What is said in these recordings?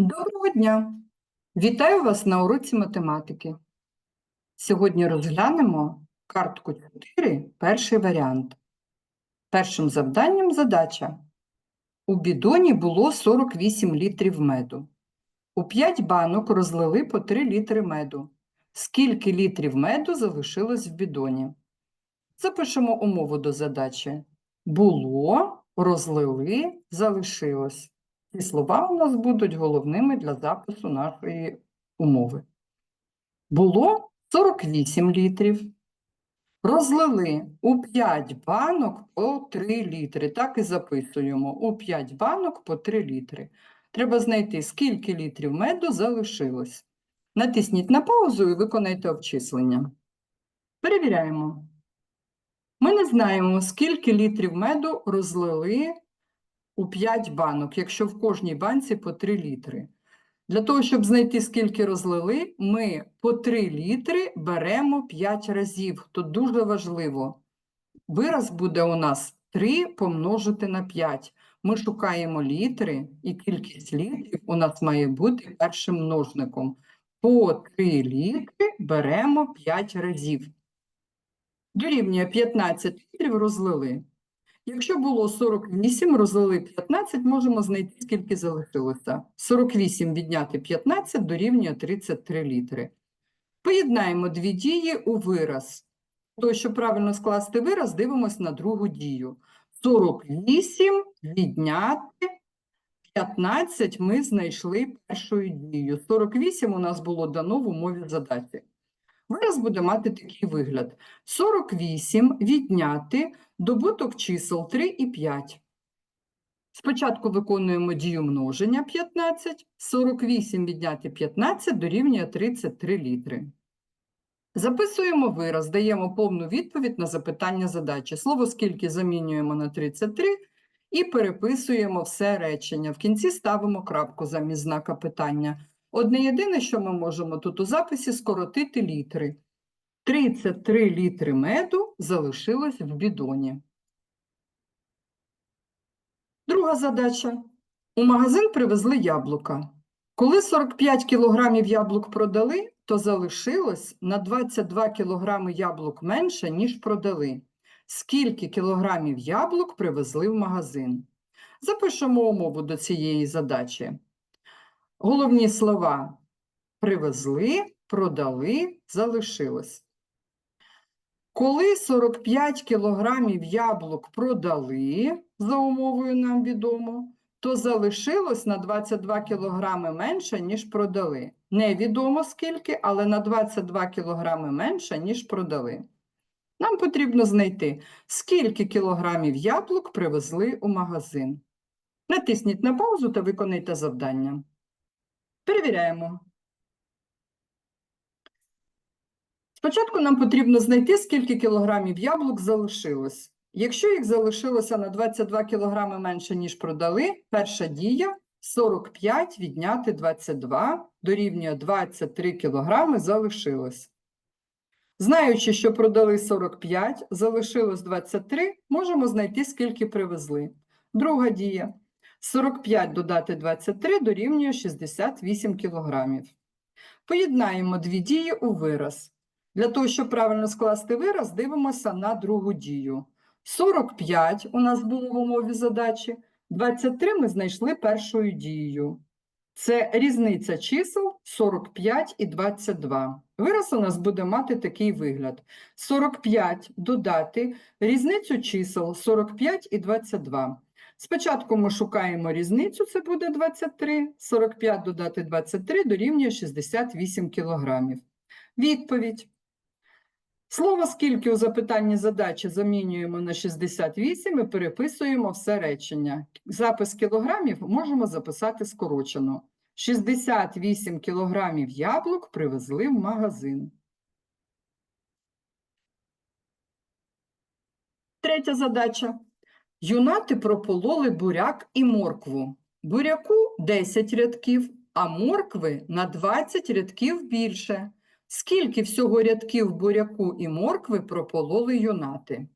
Доброго дня! Вітаю вас на уроці математики. Сьогодні розглянемо картку 4, перший варіант. Першим завданням задача. У бідоні було 48 літрів меду. У 5 банок розлили по 3 літри меду. Скільки літрів меду залишилось в бідоні? Запишемо умову до задачі. Було, розлили, залишилось. Ці слова у нас будуть головними для запису нашої умови. Було 48 літрів. Розлили у 5 банок по 3 літри. Так і записуємо. У 5 банок по 3 літри. Треба знайти, скільки літрів меду залишилось. Натисніть на паузу і виконайте обчислення. Перевіряємо. Ми не знаємо, скільки літрів меду розлили у 5 банок, якщо в кожній банці по 3 літри. Для того, щоб знайти, скільки розлили, ми по 3 літри беремо 5 разів. Тут дуже важливо. Вираз буде у нас 3 помножити на 5. Ми шукаємо літри, і кількість літрів у нас має бути першим множником. По 3 літри беремо 5 разів. Дорівнює 15 літрів розлили. Якщо було 48, розлили 15, можемо знайти, скільки залишилося. 48 відняти 15 дорівнює 33 літри. Поєднаємо дві дії у вираз. Того, щоб правильно скласти вираз, дивимося на другу дію. 48 відняти 15 ми знайшли першою дією. 48 у нас було дано в умові задачі. Вираз буде мати такий вигляд. 48 відняти добуток чисел 3 і 5. Спочатку виконуємо дію множення 15. 48 відняти 15 дорівнює 33 літри. Записуємо вираз, даємо повну відповідь на запитання задачі. Слово «скільки» замінюємо на 33 і переписуємо все речення. В кінці ставимо крапку замість знака питання. Одне єдине, що ми можемо тут у записі скоротити літри. 33 літри меду залишилось в бідоні. Друга задача. У магазин привезли яблука. Коли 45 кілограмів яблук продали, то залишилось на 22 кілограми яблук менше, ніж продали. Скільки кілограмів яблук привезли в магазин? Запишемо умову до цієї задачі. Головні слова привезли, продали, залишилось. Коли 45 кілограмів яблук продали, за умовою нам відомо, то залишилось на 22 кілограми менше, ніж продали. Невідомо скільки, але на 22 кілограми менше, ніж продали. Нам потрібно знайти, скільки кілограмів яблук привезли у магазин. Натисніть на паузу та виконайте завдання. Перевіряємо. Спочатку нам потрібно знайти, скільки кілограмів яблук залишилось. Якщо їх залишилося на 22 кілограми менше, ніж продали, перша дія 45 відняти 22 дорівнює 23 кілограми залишилось. Знаючи, що продали 45, залишилось 23, можемо знайти, скільки привезли. Друга дія. 45 додати 23 дорівнює 68 кілограмів. Поєднаємо дві дії у вираз. Для того, щоб правильно скласти вираз, дивимося на другу дію. 45 у нас було в умові задачі, 23 ми знайшли першою дією. Це різниця чисел 45 і 22. Вираз у нас буде мати такий вигляд. 45 додати різницю чисел 45 і 22. Спочатку ми шукаємо різницю, це буде 23, 45 додати 23 дорівнює 68 кілограмів. Відповідь. Слово «скільки» у запитанні задачі замінюємо на 68 і переписуємо все речення. Запис кілограмів можемо записати скорочено. 68 кілограмів яблук привезли в магазин. Третя задача. Юнати пропололи буряк і моркву. Буряку 10 рядків, а моркви на 20 рядків більше. Скільки всього рядків буряку і моркви пропололи юнати?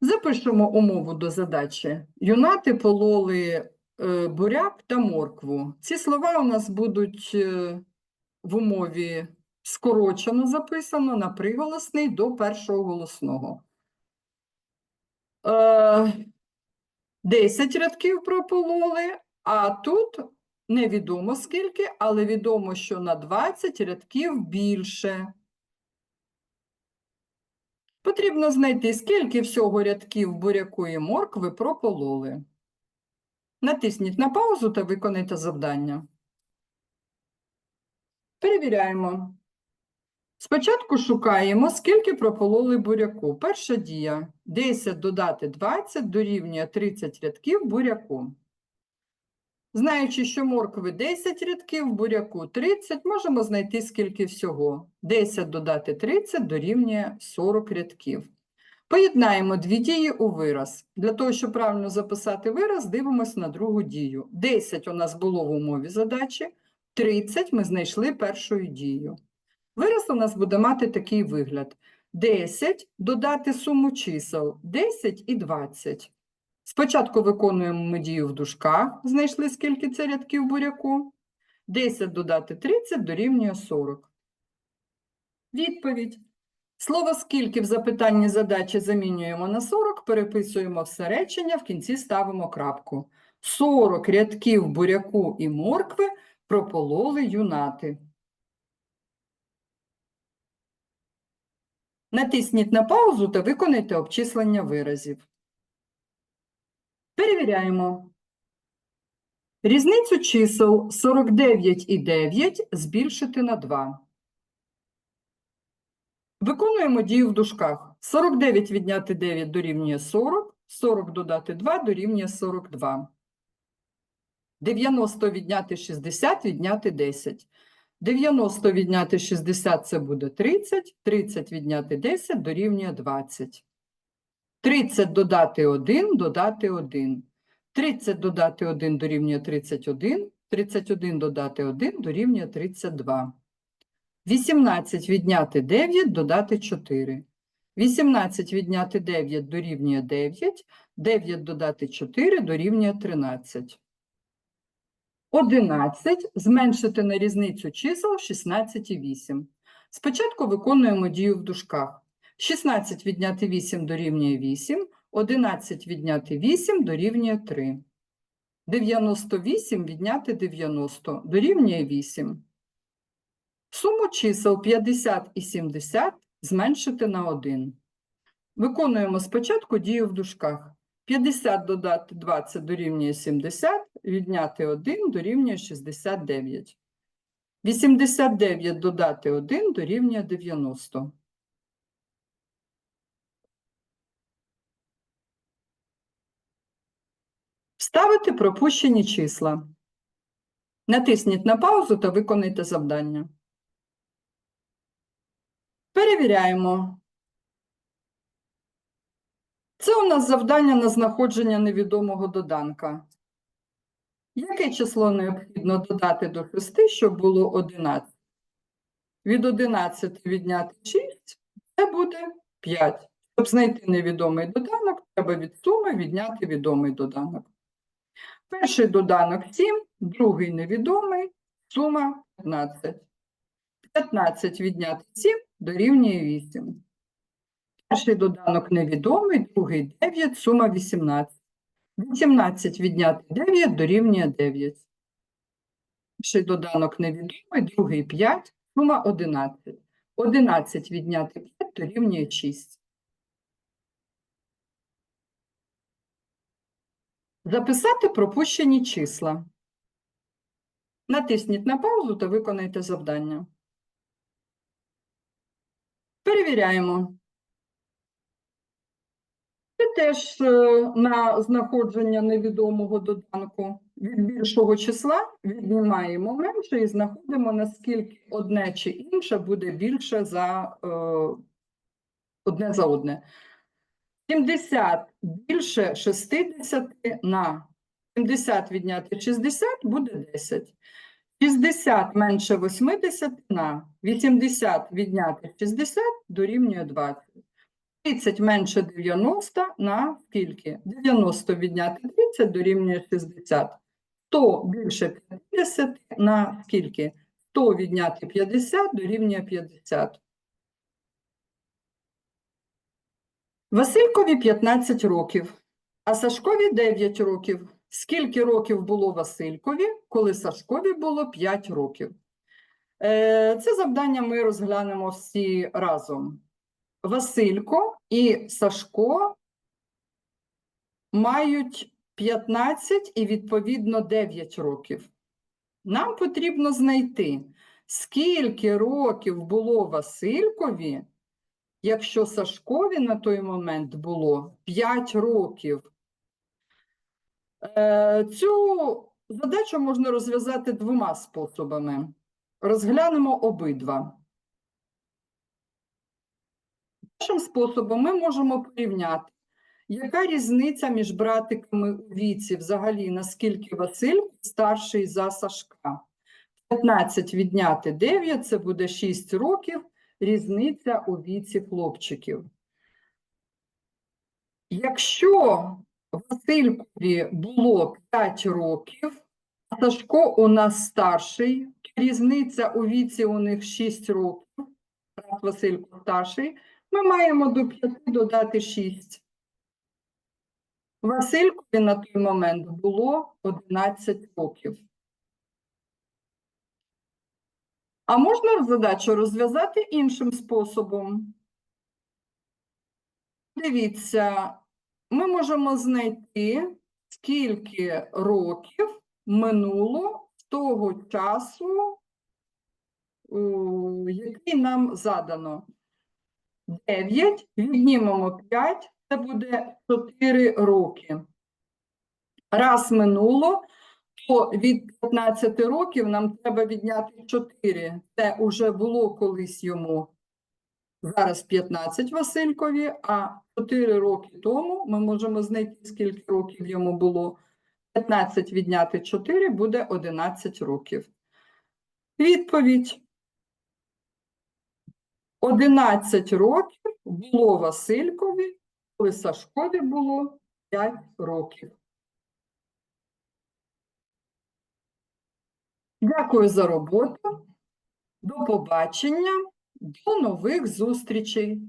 Запишемо умову до задачі. Юнати пололи е, буряк та моркву. Ці слова у нас будуть е, в умові скорочено записано на приголосний до першого голосного. Е, 10 рядків пропололи, а тут невідомо скільки, але відомо, що на 20 рядків більше. Потрібно знайти, скільки всього рядків буряку і моркви пропололи. Натисніть на паузу та виконайте завдання. Перевіряємо. Спочатку шукаємо, скільки пропололи буряку. Перша дія. 10 додати 20 дорівнює 30 рядків буряку. Знаючи, що моркви 10 рядків, буряку 30, можемо знайти скільки всього. 10 додати 30 дорівнює 40 рядків. Поєднаємо дві дії у вираз. Для того, щоб правильно записати вираз, дивимося на другу дію. 10 у нас було в умові задачі, 30 ми знайшли першою дією. Вираз у нас буде мати такий вигляд. 10 додати суму чисел 10 і 20. Спочатку виконуємо ми дію в дужках, знайшли скільки це рядків буряку. 10 додати 30 дорівнює 40. Відповідь. Слово «скільки» в запитанні задачі замінюємо на 40, переписуємо все речення, в кінці ставимо крапку. 40 рядків буряку і моркви пропололи юнати. Натисніть на паузу та виконайте обчислення виразів. Перевіряємо. Різницю чисел 49 і 9 збільшити на 2. Виконуємо дію в дужках. 49 відняти 9 дорівнює 40, 40 додати 2 дорівнює 42. 90 відняти 60 відняти 10. 90 відняти 60 це буде 30, 30 відняти 10 дорівнює 20. 30 додати 1 додати 1. 30 додати 1 дорівнює 31, 31 додати 1 дорівнює 32. 18 відняти 9 додати 4. 18 відняти 9 дорівнює 9, 9 додати 4 дорівнює 13. 11 зменшити на різницю чисел 16 і 8. Спочатку виконуємо дію в дужках. 16 відняти 8 дорівнює 8, 11 відняти 8 дорівнює 3. 98 відняти 90 дорівнює 8. Суму чисел 50 і 70 зменшити на 1. Виконуємо спочатку дію в дужках. 50 додати 20 дорівнює 70, відняти 1 дорівнює 69. 89 додати 1 дорівнює 90. Вставити пропущені числа. Натисніть на паузу та виконайте завдання. Перевіряємо. Це у нас завдання на знаходження невідомого доданка. Яке число необхідно додати до 6, щоб було 11? Від 11 відняти 6 це буде 5. Щоб знайти невідомий доданок, треба від суми відняти відомий доданок. Перший доданок 7, другий невідомий, сума 15. 15 відняти 7 дорівнює 8. Перший доданок невідомий, другий 9, сума 18. 18 відняти 9 дорівнює 9. Перший доданок невідомий, другий 5, сума 11. 11 відняти 5 дорівнює 6. Записати пропущені числа. Натисніть на паузу та виконайте завдання. Перевіряємо. Це теж е, на знаходження невідомого доданку від більшого числа віднімаємо менше і знаходимо, наскільки одне чи інше буде більше за е, одне за одне. 70 більше 60 на 70 відняти 60 буде 10. 60 менше 80 на 80 відняти 60 дорівнює 20. 30 менше 90 на скільки? 90 відняти 30 дорівнює 60. 100 більше 50 на скільки? 100 відняти 50 дорівнює 50. Василькові 15 років, а Сашкові 9 років. Скільки років було Василькові, коли Сашкові було 5 років? Е, Це завдання ми розглянемо всі разом. Василько і Сашко мають 15 і, відповідно, 9 років. Нам потрібно знайти, скільки років було Василькові, якщо Сашкові на той момент було 5 років. Е, Цю задачу можна розв'язати двома способами. Розглянемо обидва. Першим способом ми можемо порівняти, яка різниця між братиками у віці взагалі, наскільки Василь старший за Сашка. 15 відняти 9 – це буде 6 років, різниця у віці хлопчиків. Якщо Василькові було 5 років, а Сашко у нас старший, різниця у віці у них 6 років, Василько старший, ми маємо до 5 додати 6. Василькові на той момент було 11 років. А можна задачу розв'язати іншим способом? Дивіться, ми можемо знайти, скільки років минуло з того часу, який нам задано. 9, віднімемо 5, це буде 4 роки. Раз минуло, то від 15 років нам треба відняти 4. Це вже було колись йому. Зараз 15 Василькові, а 4 роки тому ми можемо знайти, скільки років йому було. 15 відняти 4 буде 11 років. Відповідь. 11 років було Василькові, коли Сашкові було 5 років. Дякую за роботу. До побачення. До нових зустрічей.